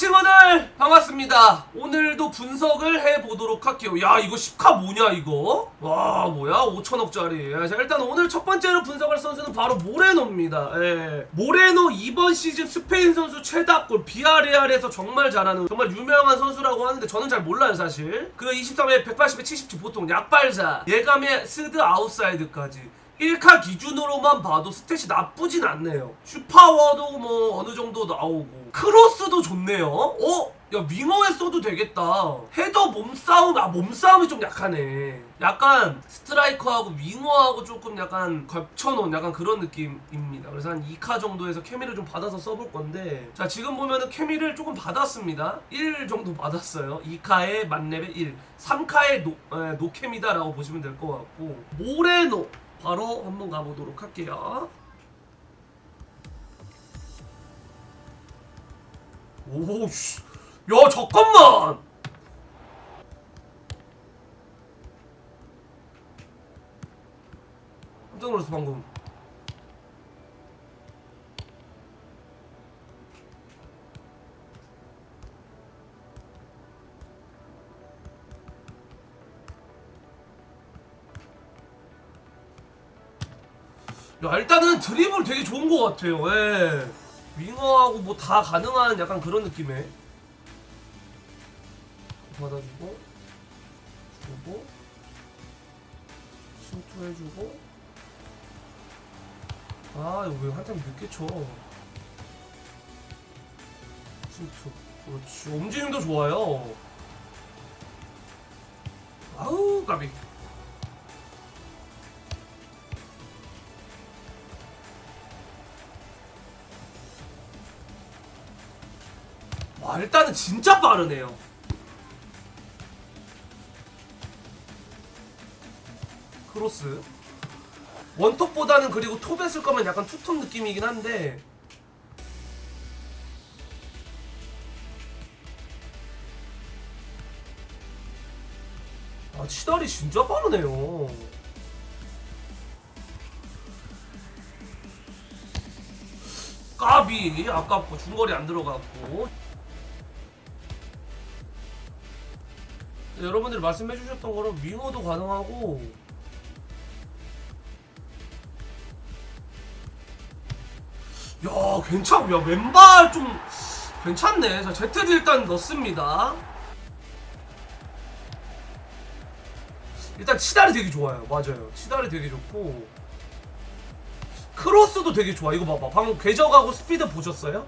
친구들 반갑습니다. 오늘도 분석을 해보도록 할게요. 야 이거 10카 뭐냐 이거? 와 뭐야? 5천억짜리. 자 일단 오늘 첫 번째로 분석할 선수는 바로 모레노입니다. 예. 모레노 이번 시즌 스페인 선수 최다골 비아레알에서 정말 잘하는 정말 유명한 선수라고 하는데 저는 잘 몰라요 사실. 그 23에 180에 70 보통 약발자 예감에 스드 아웃사이드까지 1카 기준으로만 봐도 스탯이 나쁘진 않네요. 슈파워도 뭐 어느 정도 나오고 크로스도 좋네요. 어? 야 윙어에 써도 되겠다. 헤더 몸싸움 아 몸싸움이 좀 약하네. 약간 스트라이커하고 윙어하고 조금 약간 겹쳐놓은 약간 그런 느낌입니다. 그래서 한 2카 정도에서 케미를 좀 받아서 써볼 건데 자 지금 보면은 케미를 조금 받았습니다. 1 정도 받았어요. 2카에 만렙에 1, 3카에 노, 에, 노케미다라고 보시면 될 것 같고 모레노 바로 한번 가보도록 할게요. 오씨, 야 잠깐만. 깜짝 놀랐어 방금. 야 일단은 드리블 되게 좋은 것 같아요. 예. 윙어하고 뭐 다 가능한 약간 그런 느낌에 받아주고 주고 침투해주고. 아 이거 왜 한참 늦게 쳐? 침투. 그렇지. 움직임도 좋아요. 아우 까비 와 일단은 진짜 빠르네요. 크로스 원톱보다는 그리고 톱 했을 거면 약간 투톱 느낌이긴 한데 아 치달이 진짜 빠르네요. 까비 아깝고 중거리 안 들어갔고 여러분들이 말씀해 주셨던 거는 윙어도 가능하고 야 괜찮 야 왼발 좀 괜찮네. 자 제트도 일단 넣습니다. 일단 치달이 되게 좋아요. 맞아요. 치달이 되게 좋고. 크로스도 되게 좋아. 이거 봐봐. 방금 궤적하고 스피드 보셨어요?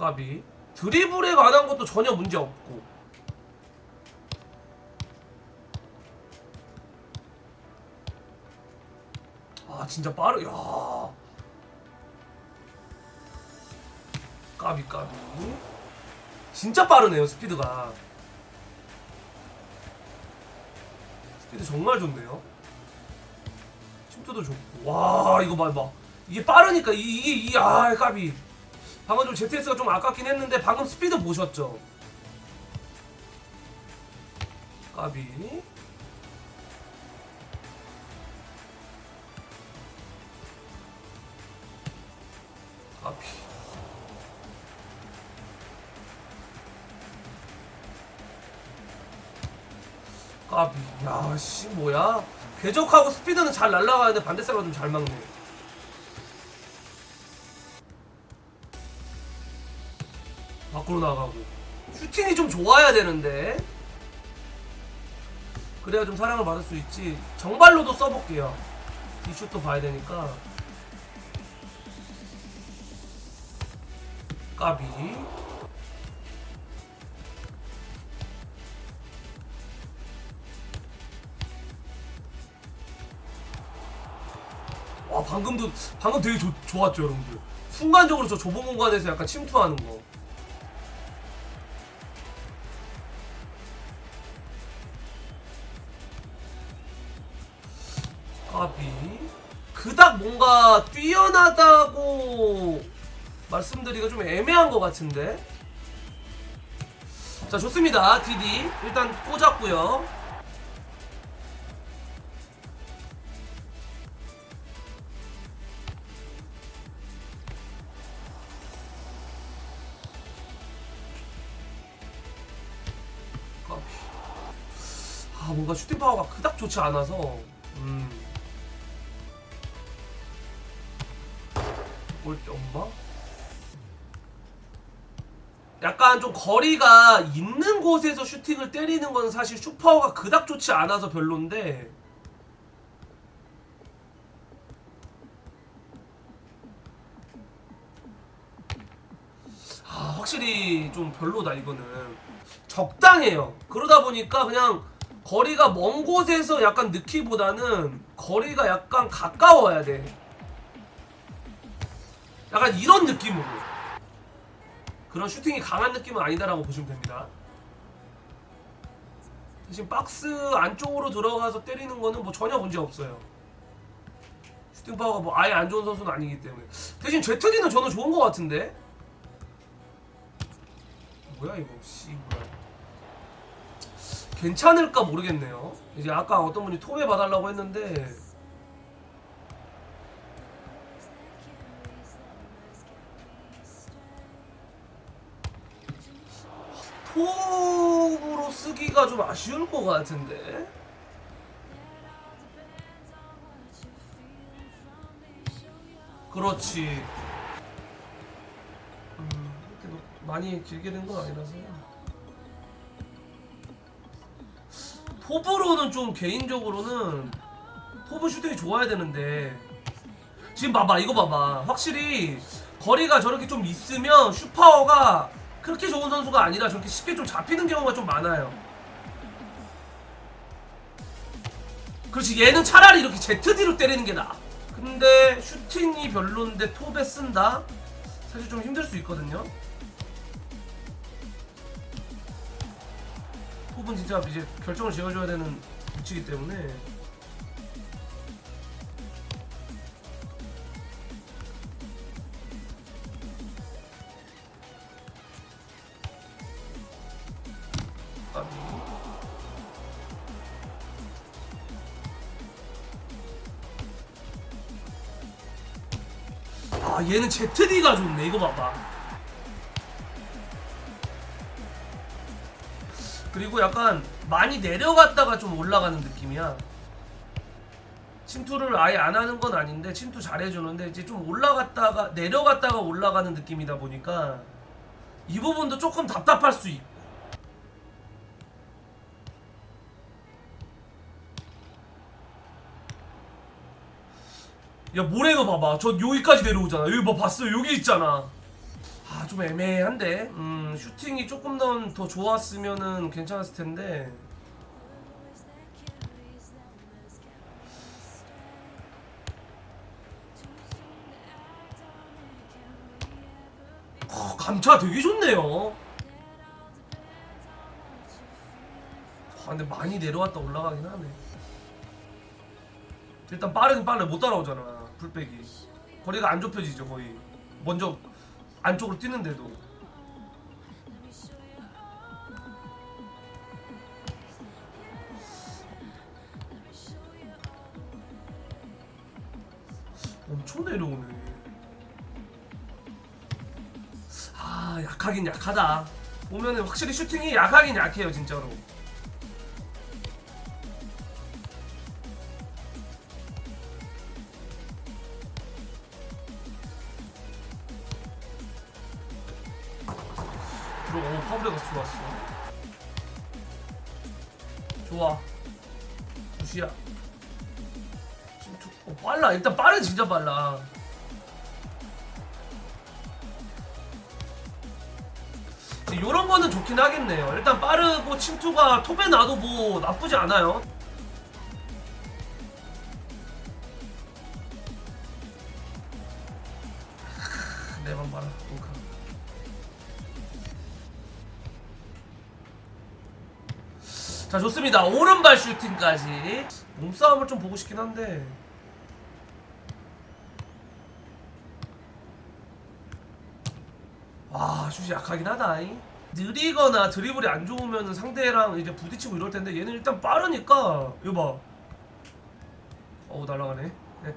까비 드리블에 관한 것도 전혀 문제 없고. 아 진짜 빠르 야. 까비 까비 진짜 빠르네요 스피드가. 스피드 정말 좋네요. 침투도 좋고. 와 이거 봐봐. 이게 빠르니까 이- 이게 이아 까비 방금 좀 ZS가 좀 아깝긴 했는데 방금 스피드 보셨죠? 까비. 까비. 까비. 야씨 뭐야? 궤적하고 스피드는 잘 날아가는데 반대사가 좀 잘 막네 밖으로 나가고. 슈팅이 좀 좋아야 되는데. 그래야 좀 사랑을 받을 수 있지. 정발로도 써볼게요. 이 슛도 봐야 되니까. 까비. 와 방금도 방금 되게 좋, 좋았죠 여러분들. 순간적으로 저 좁은 공간에서 약간 침투하는 거 뛰어나다고 말씀드리기가 좀 애매한 것 같은데. 자 좋습니다 디디 일단 꽂았고요. 아 뭔가 슈팅 파워가 그닥 좋지 않아서 올때 엄마? 약간 좀 거리가 있는 곳에서 슈팅을 때리는 건 사실 슈퍼가 그닥 좋지 않아서 별론데. 아 확실히 좀 별로다 이거는. 적당해요. 그러다 보니까 그냥 거리가 먼 곳에서 약간 넣기보다는 거리가 약간 가까워야 돼 약간 이런 느낌으로 그런 슈팅이 강한 느낌은 아니다라고 보시면 됩니다. 대신 박스 안쪽으로 들어가서 때리는 거는 뭐 전혀 문제 없어요. 슈팅 파워가 뭐 아예 안 좋은 선수는 아니기 때문에 대신 제트디는 저는 좋은 것 같은데 뭐야 이거 씨 뭐야 괜찮을까 모르겠네요. 이제 아까 어떤 분이 톱에 봐달라고 했는데 톱으로 쓰기가 좀 아쉬울 것 같은데. 그렇지. 음, 이렇게 뭐 많이 길게 된 건 아니라서. 톱으로는 좀 개인적으로는 톱은 슈팅이 좋아야 되는데 지금 봐봐 이거 봐봐 확실히 거리가 저렇게 좀 있으면 슈파워가 그렇게 좋은 선수가 아니라 저렇게 쉽게 좀 잡히는 경우가 좀 많아요. 그렇지 얘는 차라리 이렇게 ZD로 때리는 게 나아. 근데 슈팅이 별론데 톱에 쓴다? 사실 좀 힘들 수 있거든요. 톱은 진짜 이제 결정을 지어줘야 되는 위치이기 때문에 아 얘는 ZD가 좋네. 이거 봐봐. 그리고 약간 많이 내려갔다가 좀 올라가는 느낌이야. 침투를 아예 안 하는 건 아닌데 침투 잘해주는데 이제 좀 올라갔다가 내려갔다가 올라가는 느낌이다 보니까 이 부분도 조금 답답할 수 있고 야 모래가 봐봐. 저 여기까지 내려오잖아. 여기 뭐 봤어요 여기 있잖아. 아 좀 애매한데? 음 슈팅이 조금 더, 더 좋았으면은 괜찮았을 텐데. 아, 감차 되게 좋네요. 아 근데 많이 내려왔다 올라가긴 하네. 일단 빠르긴 빠르 못 따라오잖아 풀백이. 거리가 안 좁혀지죠 거의. 먼저 안쪽으로 뛰는데도. 엄청 내려오네. 아 약하긴 약하다. 보면은 확실히 슈팅이 약하긴 약해요 진짜로 어오 파브레가스 좋았어. 좋아. 침투 어, 빨라. 일단 빠른 진짜 빨라. 이런 거는 좋긴 하겠네요. 일단 빠르고 침투가 톱에 놔도 뭐 나쁘지 않아요 좋습니다. 오른발 슈팅까지. 몸싸움을 좀 보고 싶긴 한데. 아, 슛이 약하긴 하다잉. 느리거나 드리블이 안 좋으면 상대랑 이제 부딪히고 이럴 텐데 얘는 일단 빠르니까 이거 봐. 어우 날아가네. 네.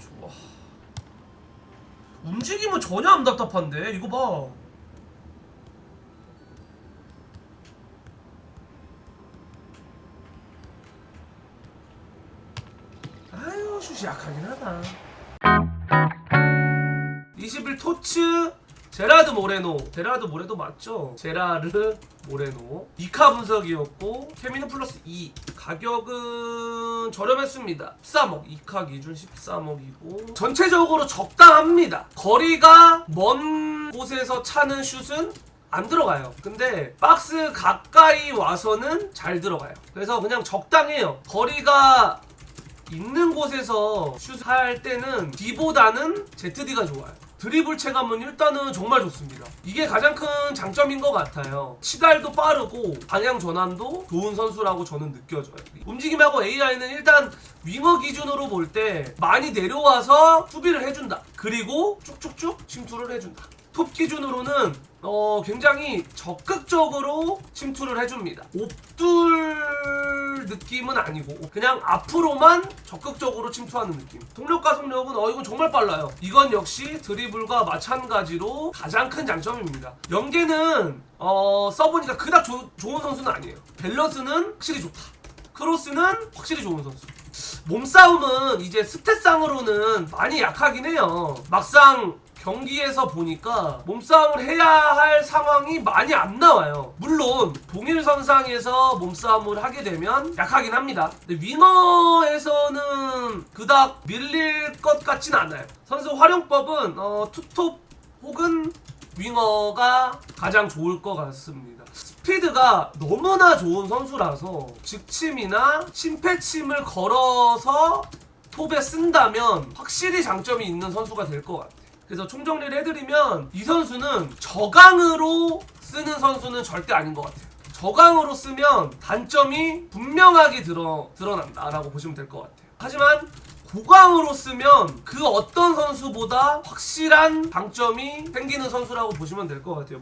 좋아. 움직임은 전혀 안 답답한데 이거 봐. 슛이 약하긴 하다 21 토츠 제라드 모레노 제라드 모레노 맞죠? 제라르 모레노 이카 분석이었고 케미는 플러스 2 가격은 저렴했습니다 13억 이카 기준 13억이고 전체적으로 적당합니다 거리가 먼 곳에서 차는 슛은 안 들어가요. 근데 박스 가까이 와서는 잘 들어가요. 그래서 그냥 적당해요. 거리가 있는 곳에서 슛할 때는 D보다는 ZD가 좋아요. 드리블 체감은 일단은 정말 좋습니다. 이게 가장 큰 장점인 것 같아요. 치달도 빠르고 방향 전환도 좋은 선수라고 저는 느껴져요. 움직임하고 AI는 일단 윙어 기준으로 볼 때 많이 내려와서 수비를 해준다. 그리고 쭉쭉쭉 침투를 해준다. 톱 기준으로는 어, 굉장히 적극적으로 침투를 해줍니다. 옵둘 느낌은 아니고 그냥 앞으로만 적극적으로 침투하는 느낌. 동력과 속력은 어 이건 정말 빨라요. 이건 역시 드리블과 마찬가지로 가장 큰 장점입니다. 연계는 어, 써보니까 그닥 조- 좋은 선수는 아니에요. 밸런스는 확실히 좋다. 크로스는 확실히 좋은 선수. 몸싸움은 이제 스탯상으로는 많이 약하긴 해요. 막상 경기에서 보니까 몸싸움을 해야 할 상황이 많이 안 나와요. 물론 동일 선상에서 몸싸움을 하게 되면 약하긴 합니다. 근데 윙어에서는 그닥 밀릴 것 같진 않아요. 선수 활용법은 어, 투톱 혹은 윙어가 가장 좋을 것 같습니다. 스피드가 너무나 좋은 선수라서 직침이나 심폐침을 걸어서 톱에 쓴다면 확실히 장점이 있는 선수가 될 것 같아요. 그래서 총정리를 해드리면 이 선수는 저강으로 쓰는 선수는 절대 아닌 것 같아요. 저강으로 쓰면 단점이 분명하게 드러, 드러난다라고 보시면 될 것 같아요. 하지만 고강으로 쓰면 그 어떤 선수보다 확실한 장점이 생기는 선수라고 보시면 될 것 같아요.